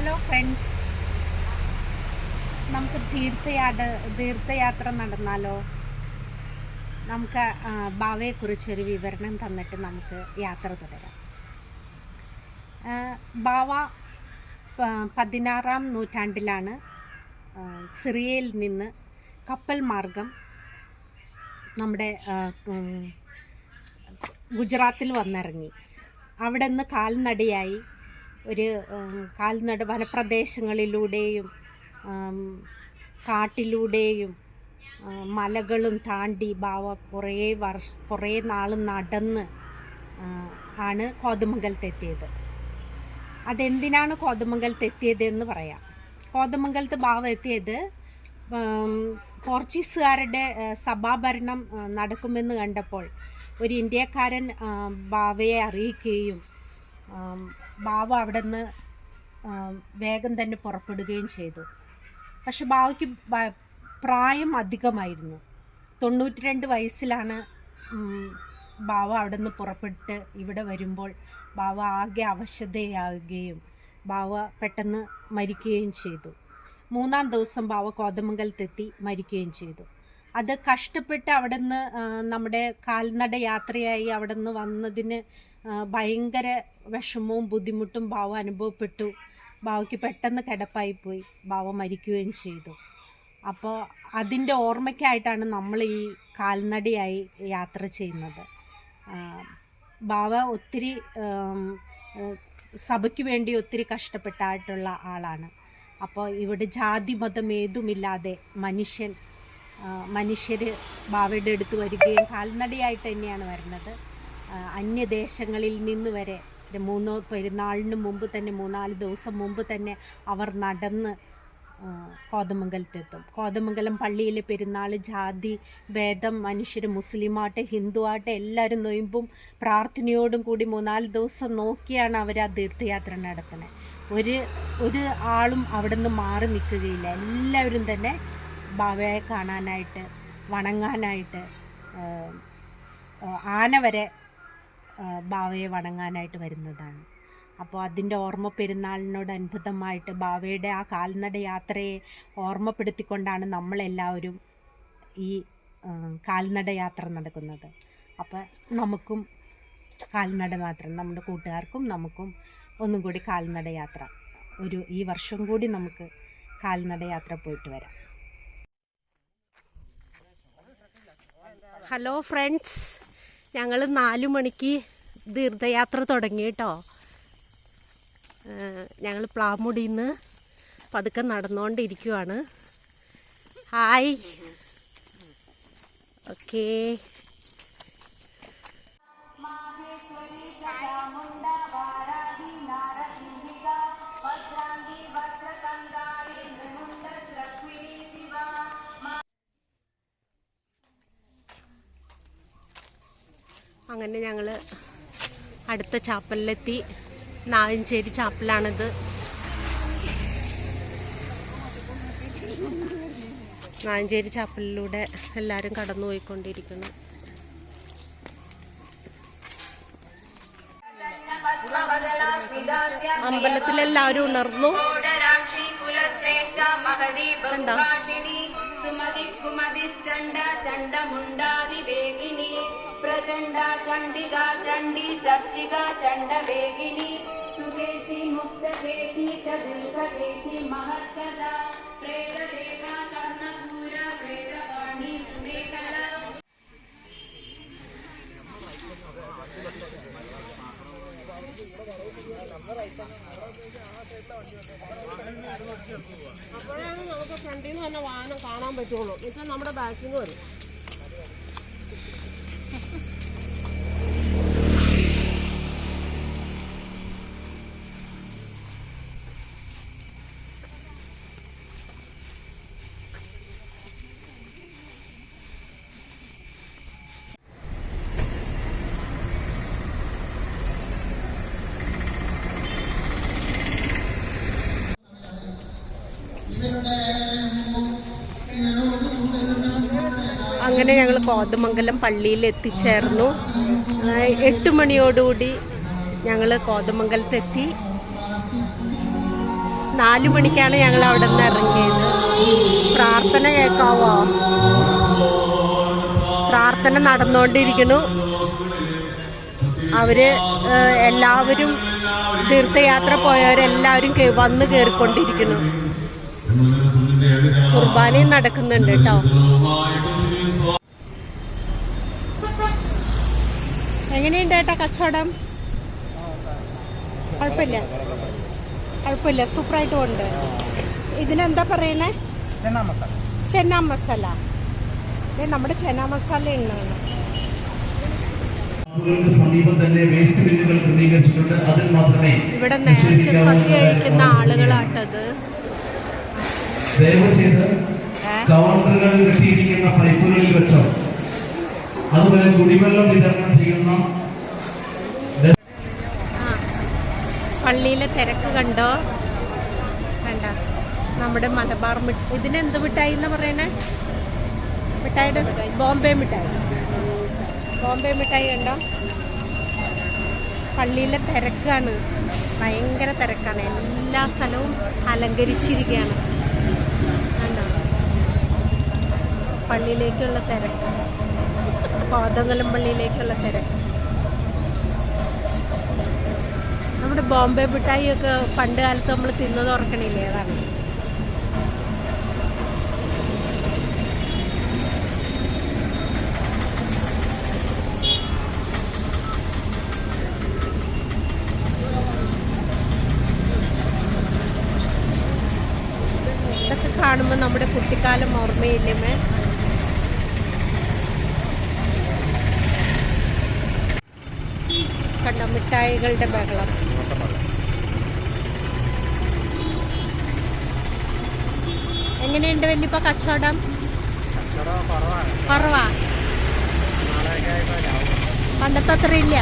Hello friends നമുക്ക് തീർത്ഥയാട് തീർത്ഥയാത്ര നടന്നാലോ? നമുക്ക് ബാവയെക്കുറിച്ചൊരു വിവരണം തന്നിട്ട് നമുക്ക് യാത്ര തുടരാം. ബാവ പതിനാറാം നൂറ്റാണ്ടിലാണ് സിറിയയിൽ നിന്ന് കപ്പൽ മാർഗം നമ്മുടെ ഗുജറാത്തിൽ വന്നിറങ്ങി. അവിടെ നിന്ന് കാൽനടയായി ഒരു കാൽനട വനപ്രദേശങ്ങളിലൂടെയും കാട്ടിലൂടെയും മലകളും താണ്ടി ബാവ കുറേ വർഷ കുറേ നാൾ നടന്ന് ആണ് കോതമംഗലത്തെത്തിയത് അതെന്തിനാണ് കോതമംഗലത്തെത്തിയതെന്ന് പറയാം. കോതമംഗലത്ത് ബാവ എത്തിയത് പോർച്ചുഗീസുകാരുടെ സഭാഭരണം നടക്കുമെന്ന് കണ്ടപ്പോൾ ഒരു ഇന്ത്യക്കാരൻ ബാവയെ അറിയിക്കുകയും ബാവ അവിടെ നിന്ന് വേഗം തന്നെ പുറപ്പെടുകയും ചെയ്തു. പക്ഷെ ബാവയ്ക്ക് പ്രായം അധികമായിരുന്നു. തൊണ്ണൂറ്റി രണ്ട് വയസ്സിലാണ് ബാവ അവിടെ നിന്ന് പുറപ്പെട്ട് ഇവിടെ വരുമ്പോൾ ബാവ ആകെ അവശതയാവുകയും ബാവ പെട്ടെന്ന് മരിക്കുകയും ചെയ്തു. മൂന്നാം ദിവസം ബാവ കോതമംഗലത്തെത്തി മരിക്കുകയും ചെയ്തു. അത് കഷ്ടപ്പെട്ട് അവിടെ നിന്ന് നമ്മുടെ കാൽനട യാത്രയായി അവിടെ നിന്ന് വന്നതിന് ഭയങ്കര വിഷമവും ബുദ്ധിമുട്ടും ബാവ അനുഭവപ്പെട്ടു. ബാവയ്ക്ക് പെട്ടെന്ന് കിടപ്പായി പോയി ബാവ മരിക്കുകയും ചെയ്തു. അപ്പോൾ അതിന്റെ ഓർമ്മയ്ക്കായിട്ടാണ് നമ്മൾ ഈ കാൽനടയായി യാത്ര ചെയ്യുന്നത്. ബാവ ഒത്തിരി സഭയ്ക്ക് വേണ്ടി ഒത്തിരി കഷ്ടപ്പെട്ടായിട്ടുള്ള ആളാണ്. അപ്പോൾ ഇവിടെ ജാതി മതം ഏതുമില്ലാതെ മനുഷ്യൻ മനുഷ്യർ ബാവയുടെ അടുത്ത് വരികയും കാൽനടയായിട്ട് തന്നെയാണ് വരുന്നത്. അന്യദേശങ്ങളിൽ നിന്ന് വരെ മൂന്ന് പെരുന്നാളിന് മുമ്പ് തന്നെ മൂന്നാൽ ദിവസം മുമ്പ് തന്നെ അവർ നടന്ന് കോതമംഗലത്തെത്തും. കോതമംഗലം പള്ളിയിലെ പെരുന്നാൾ ജാതി ഭേദം മനുഷ്യർ മുസ്ലിമാട്ടെ ഹിന്ദു ആട്ടെ എല്ലാവരും നൊയമ്പും പ്രാർത്ഥനയോടും കൂടി മൂന്നാൽ ദിവസം നോക്കിയാണ് അവർ ആ തീർത്ഥയാത്ര നടത്തുന്നത് ഒരു ഒരു ആളും അവിടെ നിന്ന് മാറി നിൽക്കുകയില്ല. എല്ലാവരും തന്നെ ബാബയെ കാണാനായിട്ട് വണങ്ങാനായിട്ട് ആന വരെ ബാവയെ വണങ്ങാനായിട്ട് വരുന്നതാണ്. അപ്പോൾ അതിന്റെ ഓർമ്മ പെരുന്നാളിനോട് പെരുന്നാളിനോടനുബന്ധമായിട്ട് ബാവയുടെ ആ കാൽനട യാത്രയെ ഓർമ്മപ്പെടുത്തിക്കൊണ്ടാണ് നമ്മളെല്ലാവരും ഈ കാൽനട യാത്ര നടക്കുന്നത്. അപ്പോൾ നമുക്കും കാൽനട യാത്ര നമ്മുടെ കൂട്ടുകാർക്കും നമുക്കും ഒന്നും കൂടി കാൽനട യാത്ര. ഒരു ഈ വർഷം കൂടി നമുക്ക് കാൽനട യാത്ര പോയിട്ട് വരാം. ഹലോ ഫ്രണ്ട്സ് ഞങ്ങൾ നാലു മണിക്ക് ദീർഘയാത്ര തുടങ്ങി കേട്ടോ. ഞങ്ങൾ പ്ലാമുടിയിൽ നിന്ന് പതുക്കെ നടന്നുകൊണ്ടിരിക്കുവാണ് ഹായ്. ഓക്കേ. അങ്ങനെ ഞങ്ങൾ അടുത്ത ചാപ്പലിലെത്തി. നായഞ്ചേരി ചാപ്പലാണിത്. നായഞ്ചേരി ചാപ്പലിലൂടെ എല്ലാവരും കടന്നു പോയിക്കൊണ്ടിരിക്കുന്നു അമ്പലത്തിലെല്ലാവരും ഉണർന്നു. കുമതി ചണ്ട ചണ്ടമുണ്ടാതി വേഗിനി പ്രചണ്ഡ ചണ്ഡിക ചണ്ഡി ചർച്ചിക ചണ്ഡ വേഗിനി സുകേശി മുക്തകേശി ചതുൽകേശി മഹത്തത പ്രേതദേവ കർണപൂര പ്രേതവാണി സുരേകല അപ്പോഴാണ് നമുക്ക് ഫ്രണ്ടിൽ നിന്ന് തന്നെ വാഹനം കാണാൻ പറ്റുള്ളൂ എന്നുവെച്ചാൽ നമ്മുടെ ബാക്കിൽ നിന്ന് വരും അങ്ങനെ ഞങ്ങൾ കോതമംഗലം പള്ളിയിൽ എത്തിച്ചേർന്നു. എട്ട് മണിയോടുകൂടി ഞങ്ങൾ കോതമംഗലത്തെത്തി. നാല് മണിക്കാണ് ഞങ്ങൾ അവിടെ നിന്ന് ഇറങ്ങിയത്. പ്രാർത്ഥന കേൾക്കാവോ പ്രാർത്ഥന നടന്നുകൊണ്ടിരിക്കുന്നു അവർ എല്ലാവരും തീർത്ഥയാത്ര പോയവരെല്ലാവരും വന്ന് കയറിക്കൊണ്ടിരിക്കുന്നു കുർബാനയും നടക്കുന്നുണ്ട് കേട്ടോ. എങ്ങനെയുണ്ട് ഏട്ടാ കച്ചവടം? കുഴപ്പമില്ല. കുഴപ്പമില്ല. സൂപ്പറായിട്ട് ഉണ്ട് ഇതിനെന്താ പറയണേ ചെന്ന മസാല. ഇത് നമ്മുടെ ചെന്ന മസാല എന്നാണ് സമീപം തന്നെ വേസ്റ്റ് ബിന്നുകൾ ക്രമീകരിച്ചിട്ടുണ്ട്. അതിൽ മാത്രമേ ഇവിടെ നേരത്തെ സദ്യ കഴിക്കുന്ന ആളുകളാട്ടത്. ദയവ് ചെയ്ത്? കൗണ്ടറുകളിൽ കെട്ടിയിരിക്കുന്ന പൈപ്പുകളിൽ വെച്ചോ. അതുപോലെ കുടിവെള്ളം വിതരണം ചെയ്യുന്ന പള്ളിയിലെ തിരക്ക് കണ്ടോ? കണ്ട. നമ്മുടെ മലബാർ മിഠായി ഇതിനെന്ത് മിഠായി എന്ന് പറയണേ? മിഠായിയുടെ ബോംബെ മിഠായി. ബോംബെ മിഠായി കണ്ടോ? പള്ളിയിലെ തിരക്കാണ്. ഭയങ്കര തിരക്കാണ്. എല്ലാ സ്ഥലവും അലങ്കരിച്ചിരിക്കുകയാണ്. കണ്ടോ? പള്ളിയിലേക്കുള്ള തിരക്ക്. കോതങ്കലം പള്ളിയിലേക്കുള്ള തിരക്ക് നമ്മുടെ ബോംബെ മിഠായി ഒക്കെ പണ്ട് കാലത്ത് നമ്മൾ തിന്നത് ഓർക്കണില്ലേ അതാണ്. കാണുമ്പോൾ നമ്മുടെ കുട്ടിക്കാലം ഓർമ്മയില്ലേ കണ്ട? മിഠായികളുടെ ബഹളം. എങ്ങനെയുണ്ട് വല്യപ്പ കച്ചവടം? കുറവാ? പണ്ടത്തെ അത്ര ഇല്ല.